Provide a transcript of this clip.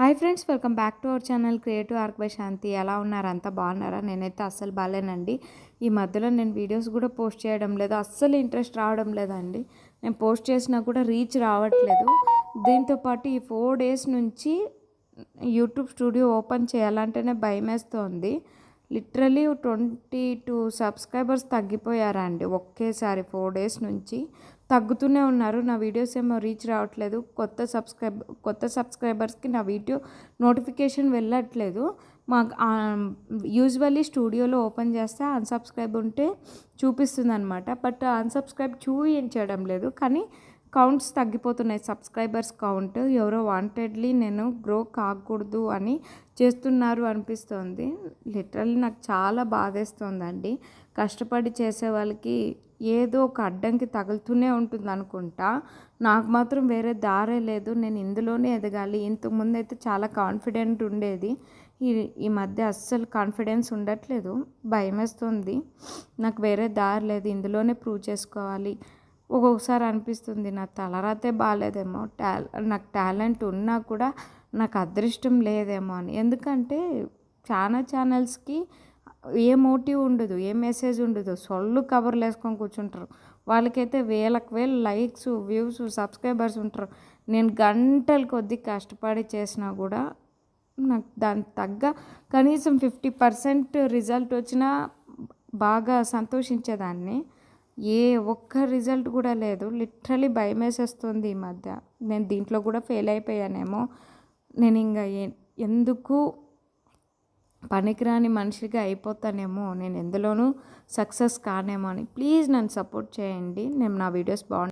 Hi friends welcome back to our channel creative arc by Shanti. ఎలా ఉన్నారు? అంతా బాగున్నారా? నేనైతే అస్సలు బాగాలేనండి. ఈ మధ్యలో నేను వీడియోస్ కూడా పోస్ట్ చేయడం లేదు. అస్సలు ఇంట్రెస్ట్ రావడం లేదండి. నేను పోస్ట్ చేసినా కూడా రీచ్ రావట్లేదు. దీంతోపాటు ఈ ఫోర్ డేస్ నుంచి యూట్యూబ్ స్టూడియో ఓపెన్ చేయాలంటేనే భయమేస్తోంది. లిటరలీ ట్వంటీ టూ సబ్స్క్రైబర్స్ తగ్గిపోయారండి ఒకేసారి ఫోర్ డేస్ నుంచి. తగ్గుతూనే ఉన్నారు. నా వీడియోస్ ఏమో రీచ్ రావట్లేదు. కొత్త సబ్స్క్రైబ్ కొత్త సబ్స్క్రైబర్స్కి నా వీడియో నోటిఫికేషన్ వెళ్ళట్లేదు. మాకు యూజువల్లీ స్టూడియోలో ఓపెన్ చేస్తే అన్సబ్స్క్రైబ్ ఉంటే చూపిస్తుంది అనమాట బట్ అన్సబ్స్క్రైబ్ చూపించడం లేదు. కానీ కౌంట్స్ తగ్గిపోతున్నాయి. సబ్స్క్రైబర్స్ కౌంట్ ఎవరో వాంటెడ్లీ నేను గ్రో కాకూడదు అని చేస్తున్నారు అనిపిస్తుంది. లిటరల్లీ నాకు చాలా బాధేస్తుందండి. కష్టపడి చేసే వాళ్ళకి ఏదో ఒక అడ్డంకి తగులుతూనే ఉంటుంది అనుకుంటా. నాకు మాత్రం వేరే దారే లేదు. నేను ఇందులోనే ఎదగాలి. ఇంతకుముందు అయితే చాలా కాన్ఫిడెంట్ ఉండేది. ఈ ఈ మధ్య అస్సలు కాన్ఫిడెన్స్ ఉండట్లేదు. భయం వేస్తుంది నాకు వేరే దారి లేదు. ఇందులోనే ప్రూవ్ చేసుకోవాలి. ఒక్కొక్కసారి అనిపిస్తుంది నా తలరాతే బాగాలేదేమో టాల నాకు టాలెంట్ ఉన్నా కూడా నాకు అదృష్టం లేదేమో అని. ఎందుకంటే చాలా ఛానల్స్కి ఏ మోటివ్ ఉండదు ఏ మెసేజ్ ఉండదు. సొల్లు కవర్లు వేసుకొని కూర్చుంటారు. వాళ్ళకైతే వేలకు వేలు లైక్స్ వ్యూస్ సబ్స్క్రైబర్స్ ఉంటారు. నేను గంటల కొద్దీ కష్టపడి చేసినా కూడా నాకు దానికి తగ్గ కనీసం ఫిఫ్టీ పర్సెంట్ రిజల్ట్ వచ్చినా బాగా సంతోషించేదాన్ని. ఏ ఒక్క రిజల్ట్ కూడా లేదు. లిటరలీ భయం వేసేస్తుంది ఈ మధ్య. నేను దీంట్లో కూడా ఫెయిల్ అయిపోయానేమో. నేను ఇంకా ఎందుకు పనికిరాని మనిషిగా అయిపోతానేమో. నేను ఎందులోనూ సక్సెస్ కానేమో అని. ప్లీజ్ నన్ను సపోర్ట్ చేయండి. నేను నా వీడియోస్ బాగుంటాయి.